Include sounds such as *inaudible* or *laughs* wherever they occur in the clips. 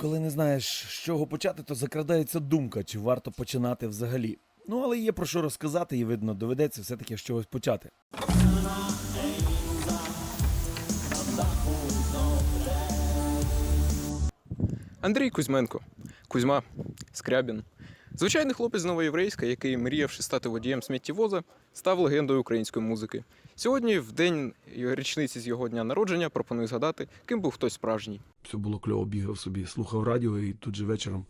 коли не знаєш, з чого почати, то закрадається думка, чи варто починати взагалі. Ну, але є про що розказати, і видно, доведеться все-таки з чогось почати. Андрій Кузьменко, Кузьма, Скрябін. Звичайний хлопець з Новоєврейська, який, мріявши стати водієм сміттєвоза, став легендою української музики. Сьогодні, в день річниці з його дня народження, пропоную згадати, ким був хтось справжній. Все було кльово, бігав собі, слухав радіо і тут же вечором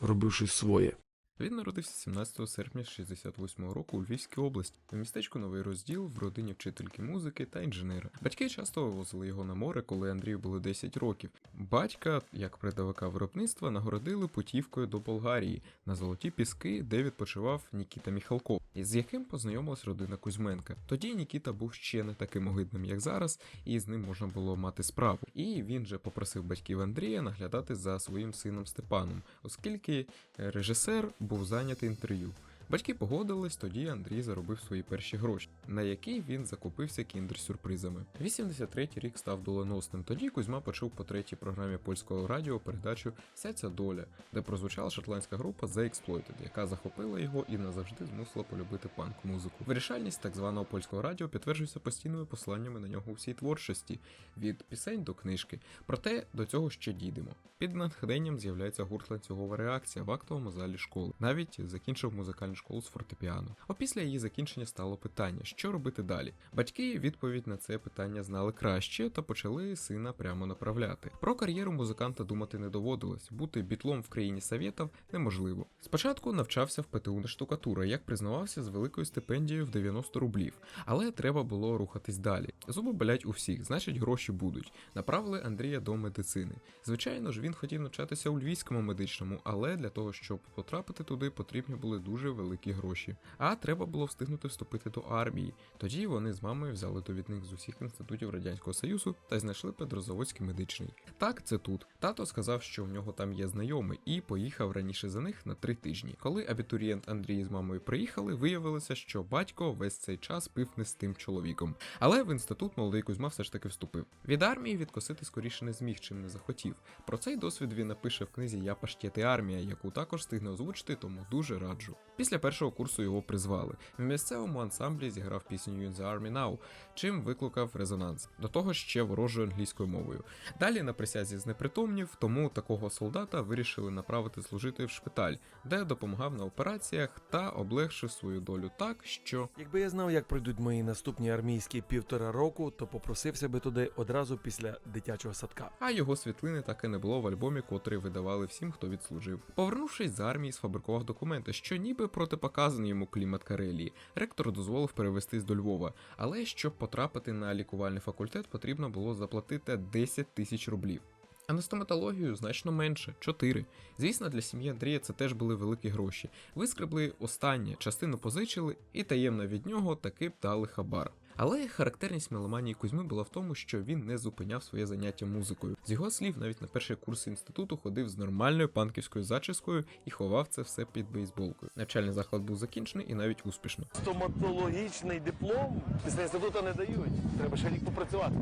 робив щось своє. Він народився 17 серпня 68 року у Львівській області, в містечку Новий Розділ в родині вчительки музики та інженера. Батьки часто вивозили його на море, коли Андрію було 10 років. Батька, як передовика виробництва, нагородили путівкою до Болгарії на золоті піски, де відпочивав Нікіта Міхалков, із яким познайомилась родина Кузьменка. Тоді Нікіта був ще не таким огидним, як зараз, і з ним можна було мати справу. І він же попросив батьків Андрія наглядати за своїм сином Степаном, оскільки режисер був зайнятий інтерв'ю. Батьки погодились, тоді Андрій заробив свої перші гроші, на які він закупився кіндер-сюрпризами. 83-й рік став доленосним. Тоді Кузьма почув по третій програмі польського радіо передачу Вся ця доля, де прозвучала шотландська група The Exploited, яка захопила його і назавжди змусила полюбити панк-музику. Вирішальність так званого польського радіо підтверджується постійними посланнями на нього у всій творчості, від пісень до книжки. Проте до цього ще дійдемо. Під натхненням з'являється гурт ланцюгова реакція в актовому залі школи. Навіть закінчив музикальну школу з фортепіано. Опісля її закінчення стало питання, що робити далі. Батьки відповідь на це питання знали краще та почали сина прямо направляти. Про кар'єру музиканта думати не доводилось. Бути бітлом в країні совєтів неможливо. Спочатку навчався в ПТУ на штукатура, як признавався з великою стипендією в 90 рублів. Але треба було рухатись далі. Зуби болять у всіх, значить гроші будуть. Направили Андрія до медицини. Звичайно ж, він хотів навчатися у львівському медичному, але для того, щоб потрапити туди, потрібні були дуже великі гроші. А треба було встигнути вступити до армії. Тоді вони з мамою взяли довідник з усіх інститутів радянського союзу та знайшли Петрозаводський медичний. Так, це тут. Тато сказав, що в нього там є знайомий, і поїхав раніше за них на три тижні. Коли абітурієнт Андрій з мамою приїхали, виявилося, що батько весь цей час пив не з тим чоловіком. Але в інститут молодий Кузьма все ж таки вступив. Від армії відкосити скоріше не зміг, чим не захотів. Про цей досвід він напише в книзі Я паштєт і армія, яку також встигне озвучити, тому дуже раджу. Після першого курсу його призвали. В місцевому ансамблі зіграв пісню «In the Army Now», чим викликав резонанс. До того ще ворожою англійською мовою. Далі на присязі знепритомнів, тому такого солдата вирішили направити служити в шпиталь, де допомагав на операціях та облегшив свою долю так, що Якби я знав, як пройдуть мої наступні армійські півтора року, то попросився би туди одразу після дитячого садка. а його світлини так і не було в альбомі, котрий видавали всім, хто відслужив. Повернувшись з армії, сфабрикував документи, що ніби протипоказаний йому клімат Карелії. Ректор дозволив перевестись до Львова, але щоб потрапити на лікувальний факультет, потрібно було заплатити 10 тисяч рублів. А на стоматологію значно менше 4. Звісно, для сім'ї Андрія це теж були великі гроші. Вискребли останнє, частину позичили, і таємно від нього таки дали хабар. Але характерність меломанії Кузьми була в тому, що він не зупиняв своє заняття музикою. З його слів, навіть на перший курс інституту ходив з нормальною панківською зачіскою і ховав це все під бейсболкою. Навчальний заклад був закінчений і навіть успішно. Стоматологічний диплом після інституту не дають. Треба ще рік попрацювати.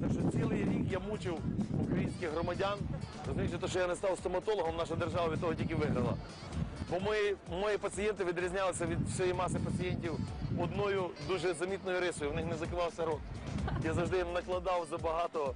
Так що цілий рік я мучив українських громадян. Розумієте, те, що я не став стоматологом, наша держава від того тільки виграла. Бо мої, мої пацієнти відрізнялися від всієї маси пацієнтів одною дуже замітною рисою. В них не закривався рот. Я завжди їм накладав забагато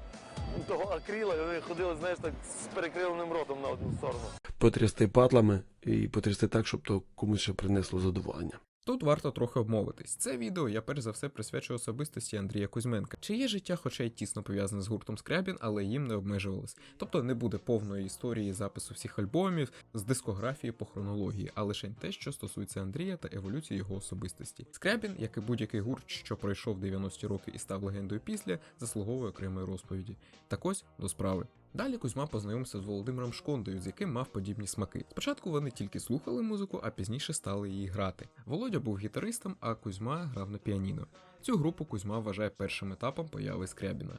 того акріла, і вони ходили, знаєш, так з перекривленим ротом на одну сторону. Потрясти патлами і потрясти так, щоб то комусь ще принесло задоволення. Тут варто трохи обмовитись. Це відео я перш за все присвячую особистості Андрія Кузьменка, чиє життя, хоча й тісно пов'язане з гуртом Скрябін, але їм не обмежувалось. Тобто не буде повної історії запису всіх альбомів з дискографії по хронології, а лише те, що стосується Андрія та еволюції його особистості. Скрябін, як і будь-який гурт, що пройшов 90-ті роки і став легендою після, заслуговує окремої розповіді. Так ось до справи. Далі Кузьма познайомився з Володимиром Шкондою, з яким мав подібні смаки. Спочатку вони тільки слухали музику, а пізніше стали її грати. Володя був гітаристом, а Кузьма грав на піаніно. Цю групу Кузьма вважає першим етапом появи Скрябіна.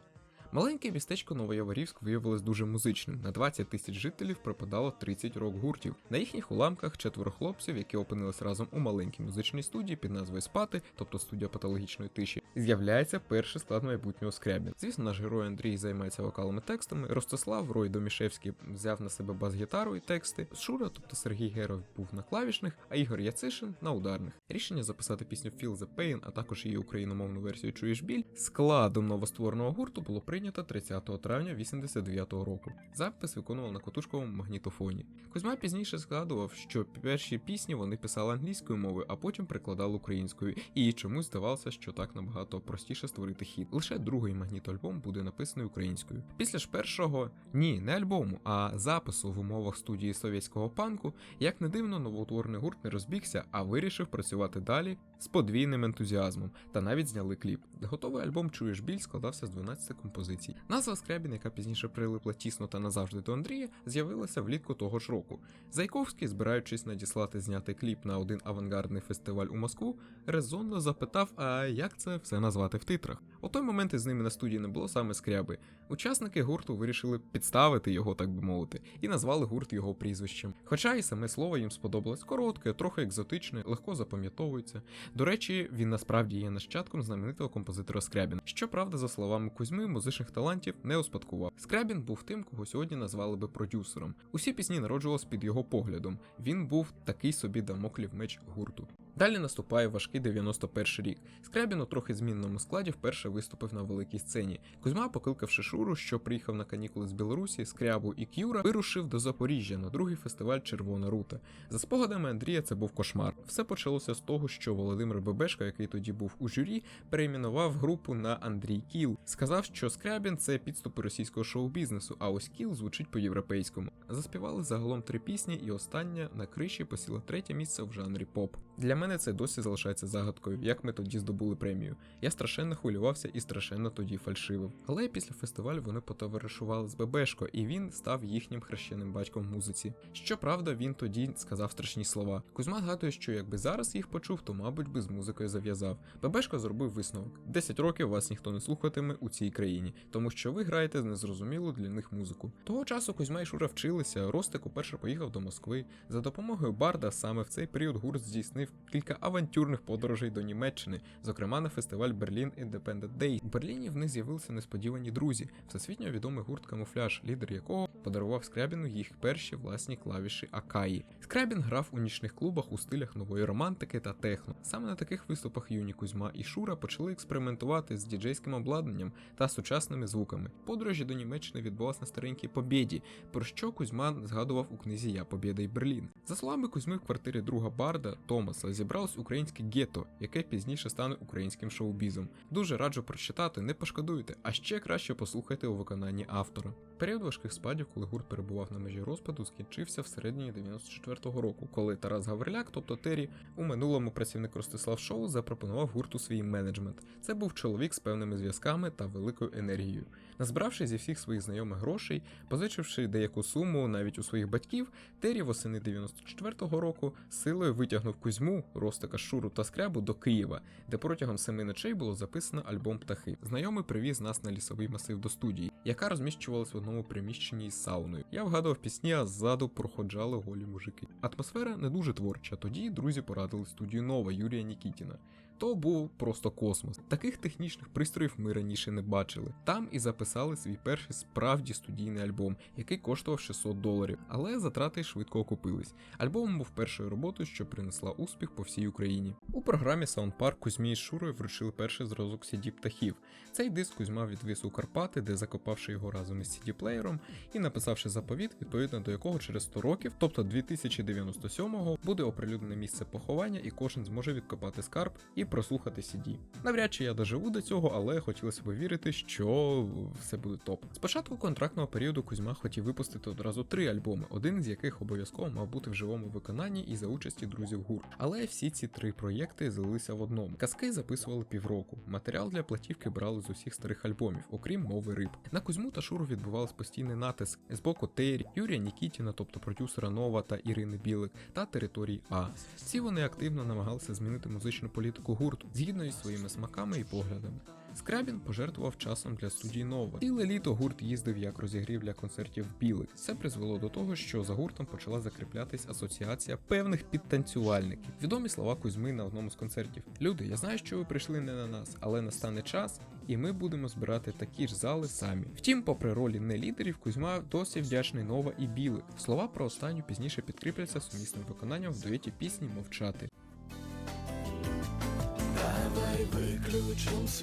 Маленьке містечко Новояворівськ виявилось дуже музичним. На 20 тисяч жителів припадало 30 рок-гуртів. На їхніх уламках четверо хлопців, які опинились разом у маленькій музичній студії під назвою Спати, тобто студія патологічної тиші, з'являється перший склад майбутнього скрябін. Звісно, наш герой Андрій займається вокалами текстами. Ростислав Рой Домішевський взяв на себе бас-гітару і тексти. Шура, тобто Сергій Геров, був на клавішних, а Ігор Яцишин на ударних. Рішення записати пісню Feel the Pain, а також її україномовну версію Чуєш біль складом новоствореного гурту було прийнято 30 травня 89-го року. Запис виконував на котушковому магнітофоні. Кузьма пізніше згадував, що перші пісні вони писали англійською мовою, а потім перекладали українською, і чомусь здавалося, що так набагато простіше створити хіт. Лише другий магнітоальбом буде написаний українською. Після ж першого ні, не альбому, а запису в умовах студії совєтського панку, як не дивно, новоутворений гурт не розбігся, а вирішив працювати далі з подвійним ентузіазмом, та навіть зняли кліп. Готовий альбом Чуєш біль складався з 12 композицій. Назва Скрябін, яка пізніше прилипла тісно та назавжди до Андрія, з'явилася влітку того ж року. Зайковський, збираючись надіслати знятий кліп на один авангардний фестиваль у Москву, резонно запитав, а як це все назвати в титрах. У той момент із ними на студії не було саме скряби. Учасники гурту вирішили підставити його, так би мовити, і назвали гурт його прізвищем. Хоча і саме слово їм сподобалось коротке, трохи екзотичне, легко запам'ятовується. До речі, він насправді є нащадком знаменитого композитора Скрябіна. Щоправда, за словами Кузьми, музичних талантів не успадкував. Скрябін був тим, кого сьогодні назвали би продюсером. Усі пісні народжувались під його поглядом. Він був такий собі дамоклів меч гурту. Далі наступає важкий 91 рік. Скрябін у трохи змінному складі вперше виступив на великій сцені. Кузьма, покликавши Шуру, що приїхав на канікули з Білорусі, Скрябу і К'юра, вирушив до Запоріжжя на другий фестиваль Червона рута. За спогадами Андрія, це був кошмар. Все почалося з того, що Володимир Бебешко, який тоді був у журі, перейменував групу на Андрій Кіл. Сказав, що Скрябін це підступи російського шоу-бізнесу, а ось Кіл звучить по-європейському. Заспівали загалом три пісні, і остання на криші посіла третє місце в жанрі поп. Для мене це досі залишається загадкою, як ми тоді здобули премію. Я страшенно хвилювався і страшенно тоді фальшивив. Але після фестивалю вони потоваришували з Бебешко, і він став їхнім хрещеним батьком в музиці. Щоправда, він тоді сказав страшні слова. Кузьма згадує, що якби зараз їх почув, то мабуть би з музикою зав'язав. Бебешко зробив висновок: 10 років вас ніхто не слухатиме у цій країні, тому що ви граєте незрозумілу для них музику. Того часу Кузьма і Шура вчилися. Ростик уперше поїхав до Москви. За допомогою Барда саме в цей період гурт здійснив кілька авантюрних подорожей до Німеччини, зокрема на фестиваль Berlin Independent Day. У Берліні в них з'явилися несподівані друзі, всесвітньо відомий гурт Камуфляж, лідер якого подарував Скрябіну їх перші власні клавіші Акаї. Скрябін грав у нічних клубах у стилях нової романтики та техно. Саме на таких виступах юні Кузьма і Шура почали експериментувати з діджейським обладнанням та сучасними звуками. Подорожі до Німеччини відбулась на старенькій Побєді, про що Кузьма згадував у книзі Я Побєда і Берлін. За словами Кузьми, в квартирі друга Барда Томаса зібралось українське гетто, яке пізніше стане українським шоу-бізом. Дуже раджу прочитати, не пошкодуйте, а ще краще послухайте у виконанні автора. Період важких спадів, коли гурт перебував на межі розпаду, скінчився всередині 94-го року, коли Тарас Гавриляк, тобто Террі, у минулому працівник Ростислав Шоу запропонував гурту свій менеджмент. Це був чоловік з певними зв'язками та великою енергією. Назбиравши зі всіх своїх знайомих грошей, позичивши деяку суму навіть у своїх батьків, Террі восени 94-го року силою витягнув Кузьму, Ростика, Шуру та Скрябу до Києва, де протягом семи ночей було записано альбом Птахи. Знайомий привіз нас на лісовий масив до студії, яка розміщувалась в одному приміщенні із сауною. Я вгадував пісні, а ззаду проходжали голі мужики. Атмосфера не дуже творча. Тоді друзі порадили студію Нова Юрія Нікітіна. То був просто космос. Таких технічних пристроїв ми раніше не бачили. Там і записали свій перший справді студійний альбом, який коштував 600 доларів, але затрати швидко окупились. Альбом був першою роботою, що принесла успіх по всій Україні. У програмі Soundpark Кузьмі з Шурою вручили перший зразок CD птахів. Цей диск Кузьма відвіз у Карпати, де закопавши його разом із CD-плеєром і написавши заповіт, відповідно до якого через 100 років, тобто 2097-го, буде оприлюднене місце поховання, і кожен зможе відкопати скарб і прослухати CD. Навряд чи я доживу до цього, але хотілося б вірити, що все буде топ. Спочатку контрактного періоду Кузьма хотів випустити одразу три альбоми, один з яких обов'язково мав бути в живому виконанні і за участі друзів гурт. Але всі ці три проєкти злилися в одному. Казки записували півроку. Матеріал для платівки брали з усіх старих альбомів, окрім мови риб. На Кузьму та Шуру відбувався постійний натиск з боку Террі, Юрія Нікітіна, тобто продюсера Нова та Ірини Білик, та території А. Всі вони активно намагалися змінити музичну політику гурту згідно із своїми смаками і поглядами. Скрябін пожертвував часом для студії Нова. Ціле літо гурт їздив як розігрів для концертів білих. Це призвело до того, що за гуртом почала закріплятись асоціація певних підтанцювальників. Відомі слова Кузьми на одному з концертів. Люди, я знаю, що ви прийшли не на нас, але настане час, і ми будемо збирати такі ж зали самі. Втім, попри ролі не лідерів, Кузьма досі вдячний Нова і білих. Слова про останню пізніше підкріпляться сумісним виконанням в дуеті пісні Мовчати.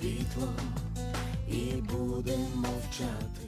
Світло і будемо мовчати.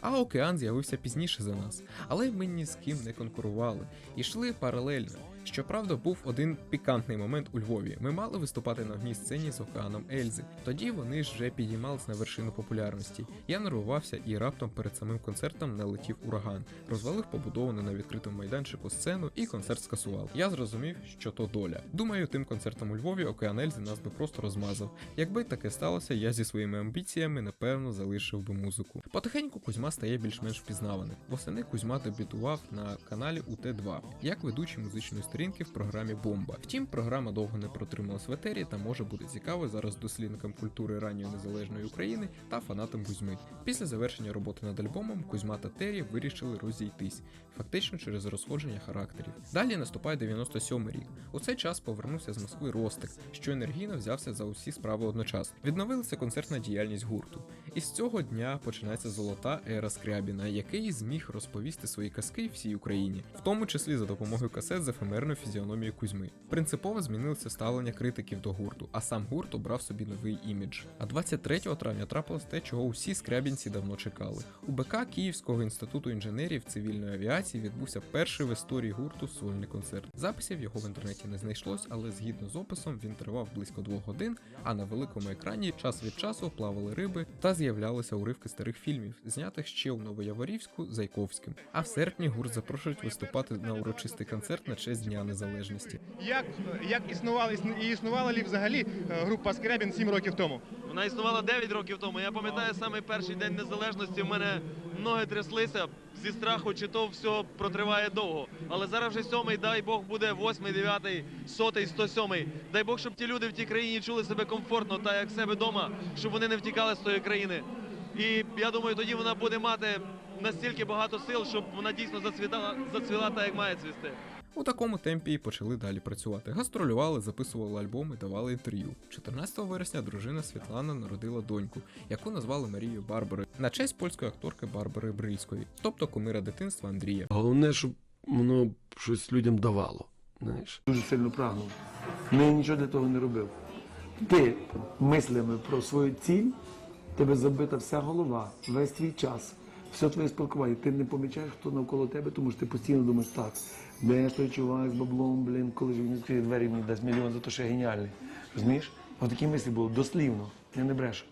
А океан з'явився пізніше за нас, але ми ні з ким не конкурували, йшли паралельно. Щоправда, був один пікантний момент у Львові. Ми мали виступати на одній сцені з океаном Ельзи. Тоді вони ж вже підіймались на вершину популярності. Я нервувався і раптом перед самим концертом налетів ураган, розвалив побудовану на відкритому майданчику сцену і концерт скасував. Я зрозумів, що то доля. Думаю, тим концертом у Львові океан Ельзи нас би просто розмазав. Якби таке сталося, я зі своїми амбіціями напевно залишив би музику. Потихеньку Кузьма стає більш-менш впізнаваним. Восени Кузьма дебютував на каналі УТ2 як ведучий музичної сторінки в програмі Бомба. Втім, програма довго не протрималась в етері та може бути цікавою зараз дослідникам культури ранньої незалежної України та фанатам Кузьми. Після завершення роботи над альбомом Кузьма та Террі вирішили розійтись, фактично через розходження характерів. Далі наступає 97 рік. У цей час повернувся з Москви Ростик, що енергійно взявся за усі справи одночасно. Відновилася концертна діяльність гурту. І з цього дня починається золота ера Скрябіна, який зміг розповісти свої казки всій Україні, в тому числі за допомогою касет з ефемерною фізіономією Кузьми. Принципово змінилося ставлення критиків до гурту, а сам гурт обрав собі новий імідж. А 23 травня трапилось те, чого усі скрябінці давно чекали. У БК Київського інституту інженерів цивільної авіації відбувся перший в історії гурту сольний концерт. Записів його в інтернеті не знайшлось, але згідно з описом він тривав близько двох годин. А на великому екрані час від часу плавали риби та з'являлися уривки старих фільмів, знятих ще у Новояворівську Зайковським. А в серпні гурт запрошують виступати на урочистий концерт на честь Дня Незалежності. Як, як існувала існу- і існувала лі взагалі е, група Скрябін 7 років тому? Вона існувала 9 років тому. Я пам'ятаю саме перший день незалежності. У мене ноги тряслися зі страху, чи то все протриває довго. Але зараз вже сьомий, дай Бог буде восьмий, дев'ятий, сотий, сто сьомий. Дай Бог, щоб ті люди в тій країні чули себе комфортно та як себе вдома, щоб вони не втікали з тої країни. І я думаю, тоді вона буде мати настільки багато сил, щоб вона дійсно зацвітала, зацвіла так, як має цвісти. У такому темпі і почали далі працювати. Гастролювали, записували альбоми, давали інтерв'ю. 14 вересня дружина Світлана народила доньку, яку назвали Марією Барбарою на честь польської акторки Барбари Брильської, тобто кумира дитинства Андрія. Головне, щоб воно щось людям давало. Знаєш. Дуже сильно прагнув. Ну, я нічого для того не робив. Ти мислями про свою ціль, тебе забита вся голова, весь твій час, все твоє спілкування. Ти не помічаєш, хто навколо тебе, тому що ти постійно думаєш, так, де я той чувак з баблом, блін, коли він відкриє двері, мені дасть мільйон за те, що я геніальний. Розумієш? Ось такі мислі були дослівно, я не брешу.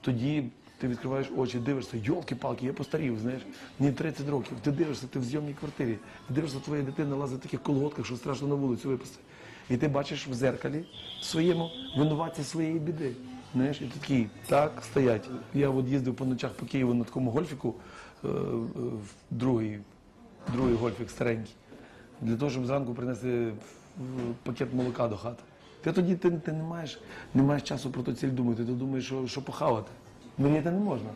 Тоді ти відкриваєш очі, дивишся, йолки-палки, я постарів, знаєш, мені 30 років. Ти дивишся, ти в зйомній квартирі, ти дивишся, твоя дитина лазить в таких колготках, що страшно на вулицю випустити. І ти бачиш в зеркалі своєму винуватці своєї біди. Знаєш, і ти такий, так, стоять. Я от їздив по ночах по Києву на такому гольфіку, е, е, в другий, другий гольфік старенький, для того, щоб зранку принести пакет молока до хати. Ти тоді ти, ти не, маєш, не маєш часу про ту ціль думати, ти думаєш, що, що похавати. це не можна,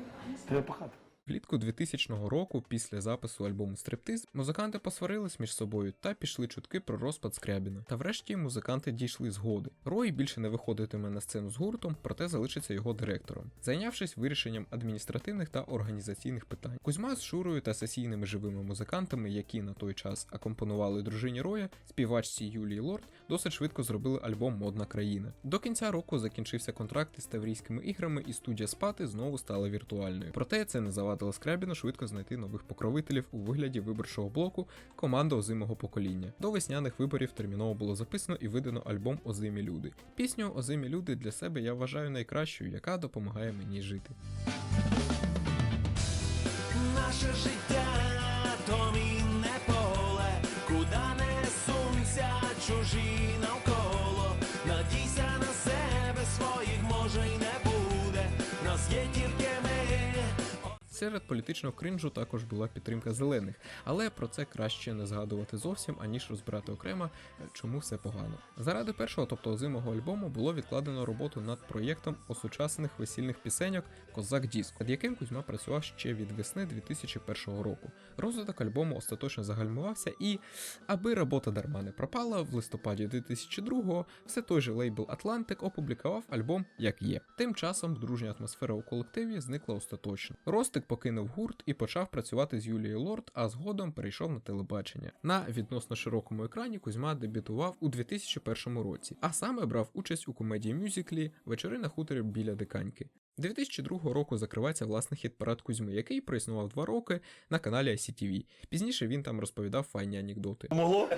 треба пахати. Влітку 2000 року, після запису альбому Стриптиз, музиканти посварились між собою та пішли чутки про розпад Скрябіна. Та врешті музиканти дійшли згоди. Рой більше не виходитиме на сцену з гуртом, проте залишиться його директором, зайнявшись вирішенням адміністративних та організаційних питань. Кузьма з Шурою та сесійними живими музикантами, які на той час акомпонували дружині Роя, співачці Юлії Лорд, досить швидко зробили альбом Модна країна. До кінця року закінчився контракт із Таврійськими іграми, і студія Спати знову стала віртуальною. Проте це не завадило Скрябіну швидко знайти нових покровителів у вигляді виборчого блоку команда озимого покоління. До весняних виборів терміново було записано і видано альбом Озимі люди. Пісню Озимі люди для себе я вважаю найкращою, яка допомагає мені жити. Наше життя Серед політичного кринжу також була підтримка зелених, але про це краще не згадувати зовсім, аніж розбирати окремо, чому все погано. Заради першого, тобто озимого альбому, було відкладено роботу над проєктом осучаснених весільних пісеньок Козак Діск, над яким Кузьма працював ще від весни 2001 року. Розвиток альбому остаточно загальмувався, і аби робота дарма не пропала, в листопаді 2002-го все той же лейбл Atlantic опублікував альбом як є. Тим часом дружня атмосфера у колективі зникла остаточно. Ростик покинув гурт і почав працювати з Юлією Лорд, а згодом перейшов на телебачення. На відносно широкому екрані Кузьма дебютував у 2001 році, а саме брав участь у комедії мюзиклі Вечори на хуторі біля Диканьки. 2002 року закривається власний хіт-парад Кузьми, який проіснував два роки на каналі ICTV. Пізніше він там розповідав файні анекдоти. Могло?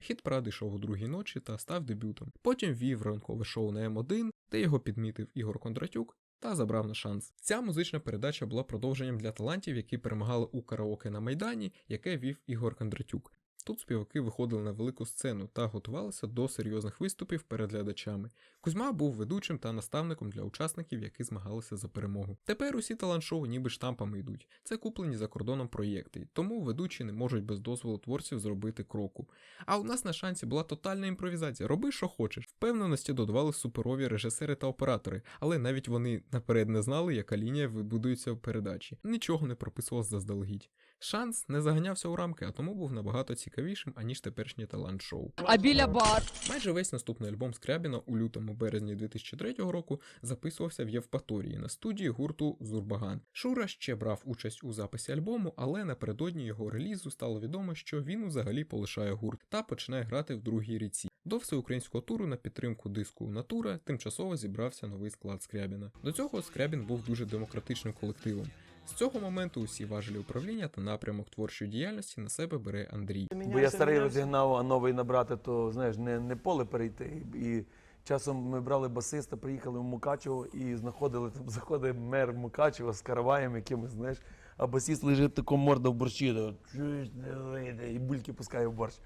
Хіт парад йшов у другій ночі та став дебютом. Потім вів ранкове шоу на М1, де його підмітив Ігор Кондратюк та забрав на шанс. Ця музична передача була продовженням для талантів, які перемагали у караоке на Майдані, яке вів Ігор Кондратюк. Тут співаки виходили на велику сцену та готувалися до серйозних виступів перед глядачами. Кузьма був ведучим та наставником для учасників, які змагалися за перемогу. Тепер усі талант-шоу ніби штампами йдуть. Це куплені за кордоном проєкти, тому ведучі не можуть без дозволу творців зробити кроку. А у нас на шансі була тотальна імпровізація. Роби, що хочеш. Впевненості додавали суперові режисери та оператори, але навіть вони наперед не знали, яка лінія вибудується в передачі. Нічого не прописував заздалегідь. Шанс не заганявся у рамки, а тому був набагато цікавішим, аніж теперішнє талант-шоу. А біля бар Майже весь наступний альбом Скрябіна у лютому березні 2003 року записувався в Євпаторії на студії гурту Зурбаган. Шура ще брав участь у записі альбому, але напередодні його релізу стало відомо, що він взагалі полишає гурт та починає грати в другій ріці. До всеукраїнського туру на підтримку диску Натура тимчасово зібрався новий склад Скрябіна. До цього Скрябін був дуже демократичним колективом. З цього моменту усі важелі управління та напрямок творчої діяльності на себе бере Андрій. Бо я старий розігнав, а новий набрати, то знаєш, не, не поле перейти. І часом ми брали басиста, приїхали в Мукачево і знаходили там *laughs* заходить мер Мукачева з караваєм якимось, знаєш, а басист лежить тако морда в борщі, то, «Чуєш, не вийде», і бульки пускає в борщ.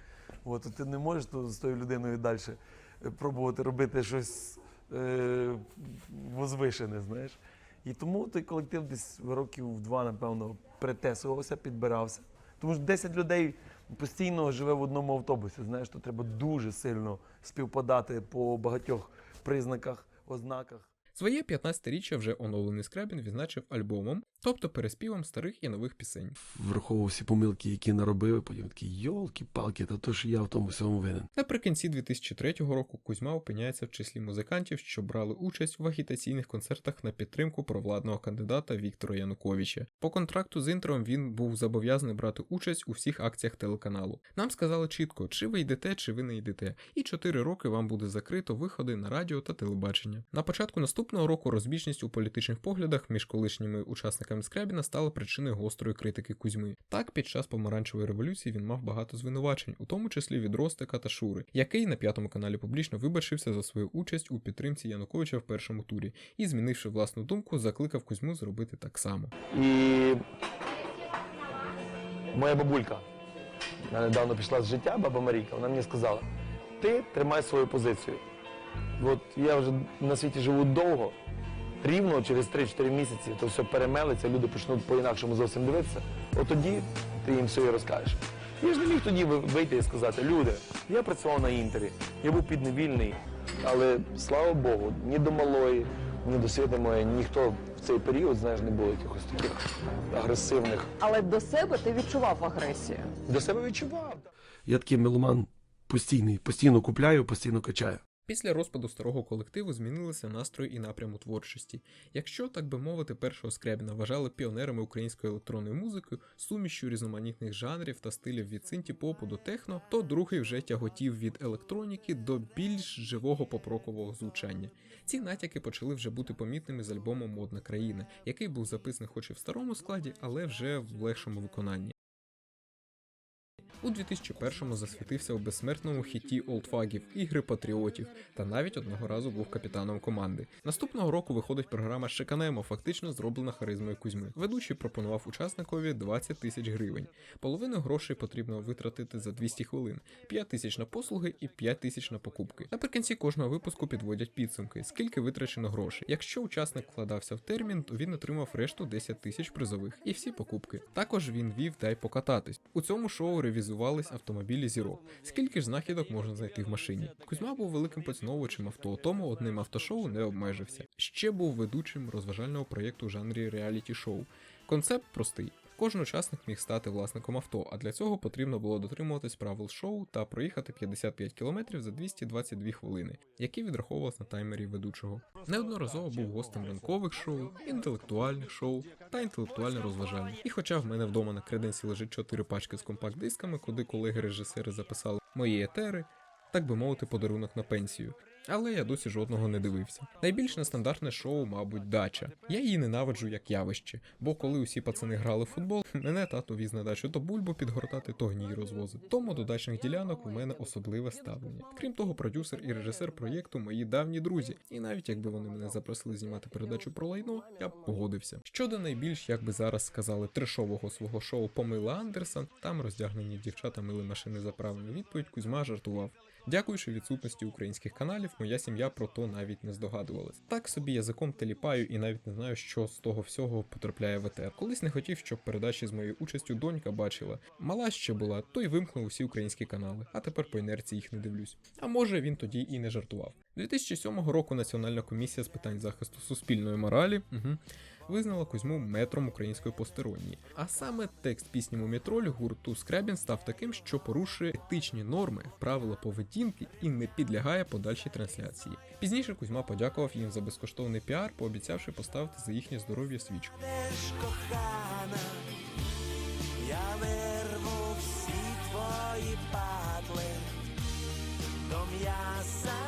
От, от ти не можеш то, з тою людиною далі пробувати робити щось е, возвишене, знаєш. І тому той колектив десь років два, напевно, притесувався, підбирався. Тому що 10 людей постійно живе в одному автобусі. Знаєш, то треба дуже сильно співпадати по багатьох признаках, ознаках. Своє 15-річчя вже оновлений Скрябін відзначив альбомом, тобто переспівом старих і нових пісень. Враховував всі помилки, які наробив, потім такий йолки-палки, та то ж я в тому всьому винен. Наприкінці 2003 року Кузьма опиняється в числі музикантів, що брали участь в агітаційних концертах на підтримку провладного кандидата Віктора Януковича. По контракту з інтером він був зобов'язаний брати участь у всіх акціях телеканалу. Нам сказали чітко, чи ви йдете, чи ви не йдете, і 4 роки вам буде закрито виходи на радіо та телебачення. На початку наступного року розбіжність у політичних поглядах між колишніми учасниками Скрябіна стала причиною гострої критики Кузьми. Так, під час помаранчевої революції він мав багато звинувачень, у тому числі від Ростика та Шури, який на п'ятому каналі публічно вибачився за свою участь у підтримці Януковича в першому турі і, змінивши власну думку, закликав Кузьму зробити так само. І моя бабулька недавно пішла з життя, баба Марійка, вона мені сказала: ти тримай свою позицію. От я вже на світі живу довго, рівно через 3-4 місяці то все перемелиться, люди почнуть по-інакшому зовсім дивитися. От тоді ти їм все і розкажеш. Я ж не міг тоді вийти і сказати, люди, я працював на інтері, я був підневільний, але слава Богу, ні до малої, ні до світа моєї, ніхто в цей період, знаєш, не було якихось таких агресивних. але до себе ти відчував агресію. До себе відчував. Я такий меломан постійний, постійно купляю, постійно качаю. Після розпаду старого колективу змінилися настрої і напрям у творчості. Якщо, так би мовити, першого Скрябіна вважали піонерами української електронної музики, сумішчю різноманітних жанрів та стилів від синті-попу до техно, то другий вже тяготів від електроніки до більш живого попрокового звучання. Ці натяки почали вже бути помітними з альбомом Модна країна, який був записаний хоч і в старому складі, але вже в легшому виконанні. У 2001-му засвітився у безсмертному хіті олдфагів ігри патріотів та навіть одного разу був капітаном команди. Наступного року виходить програма Шиканемо, фактично зроблена харизмою Кузьми. Ведучий пропонував учасникові 20 тисяч гривень. Половину грошей потрібно витратити за 200 хвилин, 5 тисяч на послуги і 5 тисяч на покупки. Наприкінці кожного випуску підводять підсумки, скільки витрачено грошей. Якщо учасник вкладався в термін, то він отримав решту 10 тисяч призових і всі покупки. Також він вів дай покататись. У цьому шоу ревізувались автомобілі зірок. Скільки ж знахідок можна знайти в машині? Кузьма був великим поціновувачем авто, тому одним автошоу не обмежився. Ще був ведучим розважального проєкту в жанрі реаліті-шоу. Концепт простий. Кожен учасник міг стати власником авто, а для цього потрібно було дотримуватись правил шоу та проїхати 55 км за 222 хвилини, які відраховувалися на таймері ведучого. Неодноразово був гостем ранкових шоу, інтелектуальних шоу та інтелектуально розважальних. І хоча в мене вдома на креденсі лежить 4 пачки з компакт-дисками, куди колеги-режисери записали мої етери, так би мовити, подарунок на пенсію. Але я досі жодного не дивився. Найбільш нестандартне шоу, мабуть, дача. Я її ненавиджу як явище, бо коли усі пацани грали в футбол, *laughs* мене тато віз на дачу то бульбу підгортати, то гній розвозити. Тому до дачних ділянок у мене особливе ставлення. Крім того, продюсер і режисер проєкту мої давні друзі, і навіть якби вони мене запросили знімати передачу про лайно, я б погодився. Щодо найбільш, як би зараз сказали, трешового свого шоу Помила Андерсон, там роздягнені дівчата мили машини за правильну відповідь, Кузьма жартував. Дякуючи відсутності українських каналів, моя сім'я про то навіть не здогадувалась. Так собі язиком теліпаю і навіть не знаю, що з того всього потрапляє в етер. Колись не хотів, щоб передачі з моєю участю донька бачила. Мала ще була, то й вимкнув усі українські канали, а тепер по інерції їх не дивлюсь. А може він тоді і не жартував. 2007 року Національна комісія з питань захисту суспільної моралі угу, визнала Кузьму метром української посторонньої. А саме текст пісні Мумітроль гурту Скрябін став таким, що порушує етичні норми, правила поведінки і не підлягає подальшій трансляції. Пізніше Кузьма подякував їм за безкоштовний піар, пообіцявши поставити за їхнє здоров'я свічку. Кохана, я вирву всі твої падли, до м'яса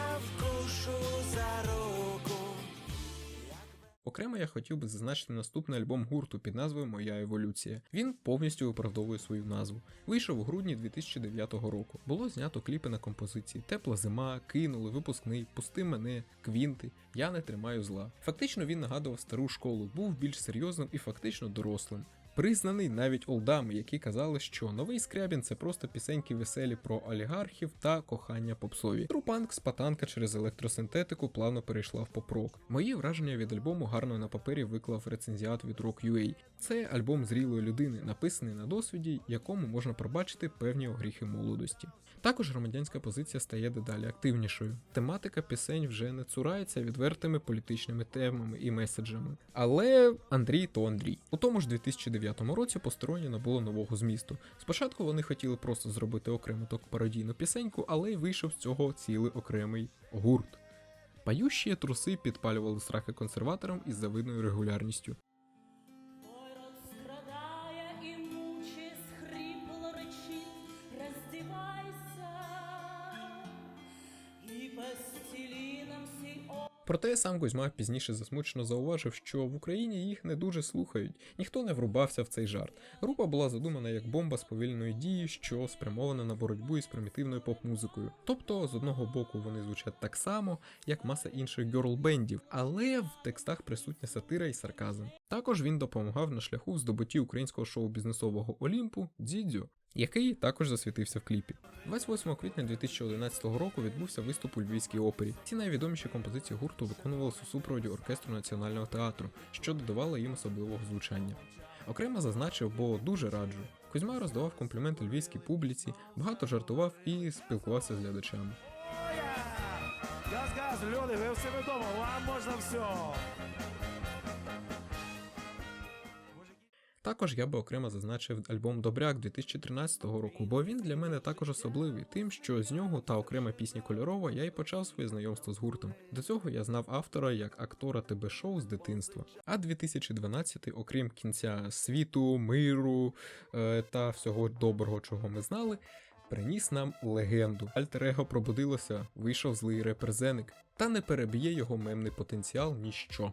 Окремо я хотів би зазначити наступний альбом гурту під назвою Моя еволюція. Він повністю виправдовує свою назву. Вийшов у грудні 2009 року. Було знято кліпи на композиції Тепла зима, кинули, випускний, пусти мене, квінти, я не тримаю зла. Фактично він нагадував стару школу, був більш серйозним і фактично дорослим. Признаний навіть олдами, які казали, що новий Скрябін це просто пісеньки веселі про олігархів та кохання попсові. Трупанк з патанка через електросинтетику плавно перейшла в поп-рок. Мої враження від альбому гарно на папері виклав рецензіат від Rock.ua. Це альбом зрілої людини, написаний на досвіді, якому можна пробачити певні огріхи молодості. Також громадянська позиція стає дедалі активнішою. Тематика пісень вже не цурається відвертими політичними темами і меседжами. Але Андрій то Андрій. У тому ж 2009 році построєння набуло нового змісту. Спочатку вони хотіли просто зробити окрему так пародійну пісеньку, але й вийшов з цього цілий окремий гурт. Пающі труси підпалювали страхи консерваторам із завидною регулярністю. Проте сам Кузьма пізніше засмучено зауважив, що в Україні їх не дуже слухають, ніхто не врубався в цей жарт. Група була задумана як бомба з повільної дії, що спрямована на боротьбу із примітивною поп-музикою. Тобто, з одного боку, вони звучать так само, як маса інших гьорл-бендів, але в текстах присутня сатира і сарказм. Також він допомагав на шляху здобутті українського шоу-бізнесового Олімпу Дзідзьо, який також засвітився в кліпі. 28 квітня 2011 року відбувся виступ у Львівській опері. Ці найвідоміші композиції гурту виконувалися у супроводі оркестру національного театру, що додавало їм особливого звучання. Окремо зазначив, бо дуже раджу. Кузьма роздавав компліменти львівській публіці, багато жартував і спілкувався з глядачами. Газ, газ, люди, ви всі вдома, вам можна все. Також я би окремо зазначив альбом Добряк 2013 року, бо він для мене також особливий, тим, що з нього та окрема пісня кольорова я й почав своє знайомство з гуртом. До цього я знав автора як актора ТБ шоу з дитинства. А 2012, окрім кінця світу, миру е, та всього доброго, чого ми знали. Приніс нам легенду. Альтер-его пробудилося, вийшов злий репер Зеник, та не переб'є його мемний потенціал ніщо.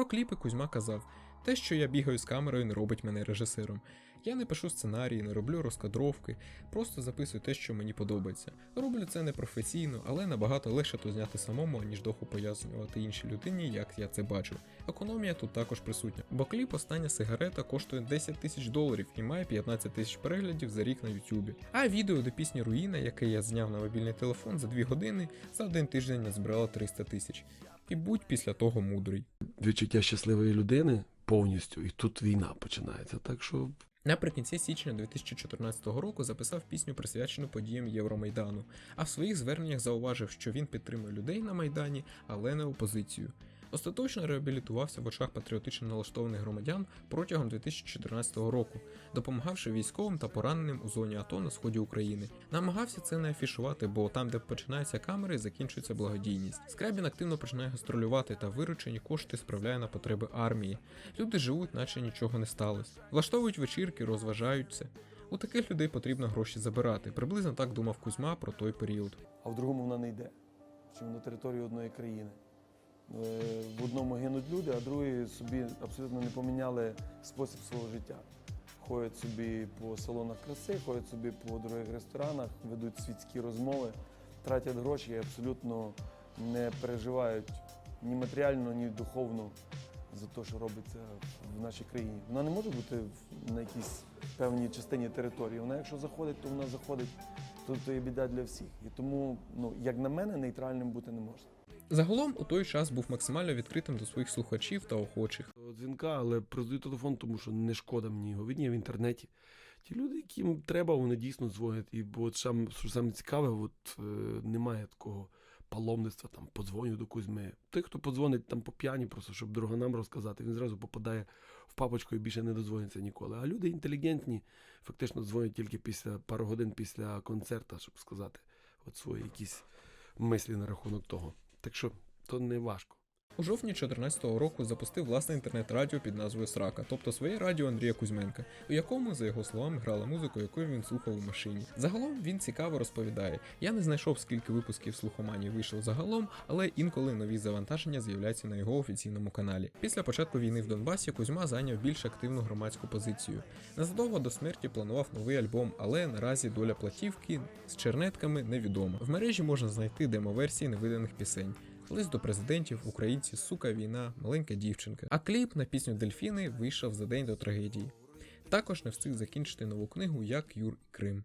Про кліпи Кузьма казав: те, що я бігаю з камерою, не робить мене режисером. Я не пишу сценарії, не роблю розкадровки, просто записую те, що мені подобається. Роблю це непрофесійно, але набагато легше то зняти самому, аніж доху пояснювати іншій людині, як я це бачу. Економія тут також присутня, бо кліп остання сигарета коштує 10 тисяч доларів і має 15 тисяч переглядів за рік на Ютубі. А відео до пісні Руїна, яке я зняв на мобільний телефон за 2 години, за один тиждень назбирало 300 тисяч. І будь після того мудрий. Відчуття щасливої людини повністю, і тут війна починається. Так що Наприкінці січня 2014 року записав пісню, присвячену подіям Євромайдану, а в своїх зверненнях зауважив, що він підтримує людей на Майдані, але не опозицію. Остаточно реабілітувався в очах патріотично налаштованих громадян протягом 2014 року, допомагавши військовим та пораненим у зоні АТО на сході України. Намагався це не афішувати, бо там, де починаються камери, закінчується благодійність. Скрябін активно починає гастролювати та виручені кошти справляє на потреби армії. Люди живуть, наче нічого не сталося. Влаштовують вечірки, розважаються. У таких людей потрібно гроші забирати. Приблизно так думав Кузьма про той період. а в другому вона не йде. Чим на території одної країни. Е, В одному гинуть люди, а другі собі абсолютно не поміняли спосіб свого життя. Ходять собі по салонах краси, ходять собі по дорогих ресторанах, ведуть світські розмови, тратять гроші і абсолютно не переживають ні матеріально, ні духовно за те, що робиться в нашій країні. Вона не може бути на якійсь певній частині території. Вона, якщо заходить, то вона заходить, то, то є біда для всіх. І тому, ну, як на мене, нейтральним бути не можна. Загалом у той час був максимально відкритим до своїх слухачів та охочих. дзвінка, але продаю телефон, тому що не шкода мені його. Він є в інтернеті. Ті люди, яким треба, вони дійсно дзвонять. І бо от сам, що саме цікаве, от е, немає такого паломництва, там подзвоню до Кузьми. Той, хто подзвонить там по п'яні, просто щоб друганам розказати, він зразу попадає в папочку і більше не дозвониться ніколи. А люди інтелігентні, фактично дзвонять тільки після пару годин після концерта, щоб сказати от свої якісь мислі на рахунок того. Так що то не важко. У жовтні 2014 року запустив власне інтернет-радіо під назвою Срака, тобто своє радіо Андрія Кузьменка, у якому, за його словами, грала музику, яку він слухав у машині. Загалом він цікаво розповідає. Я не знайшов, скільки випусків слухоманії вийшло загалом, але інколи нові завантаження з'являються на його офіційному каналі. Після початку війни в Донбасі Кузьма зайняв більш активну громадську позицію. Незадовго до смерті планував новий альбом, але наразі доля платівки з чернетками невідома. В мережі можна знайти демоверсії невиданих пісень. Лист до президентів, українці, сука, війна, маленька дівчинка. А кліп на пісню Дельфіни вийшов за день до трагедії. Також не встиг закінчити нову книгу Як Юр і Крим.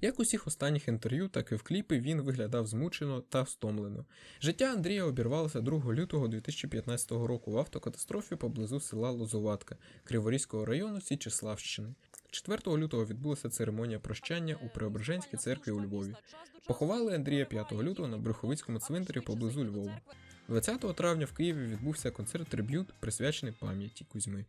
Як у всіх останніх інтерв'ю, так і в кліпі він виглядав змучено та стомлено. Життя Андрія обірвалося 2 лютого 2015 року в автокатастрофі поблизу села Лозуватка Криворізького району Січеславщини. 4 лютого відбулася церемонія прощання у Преображенській церкві у Львові. Поховали Андрія 5 лютого на Брюховицькому цвинтарі поблизу Львова. 20 травня в Києві відбувся концерт триб'ют, присвячений пам'яті Кузьми.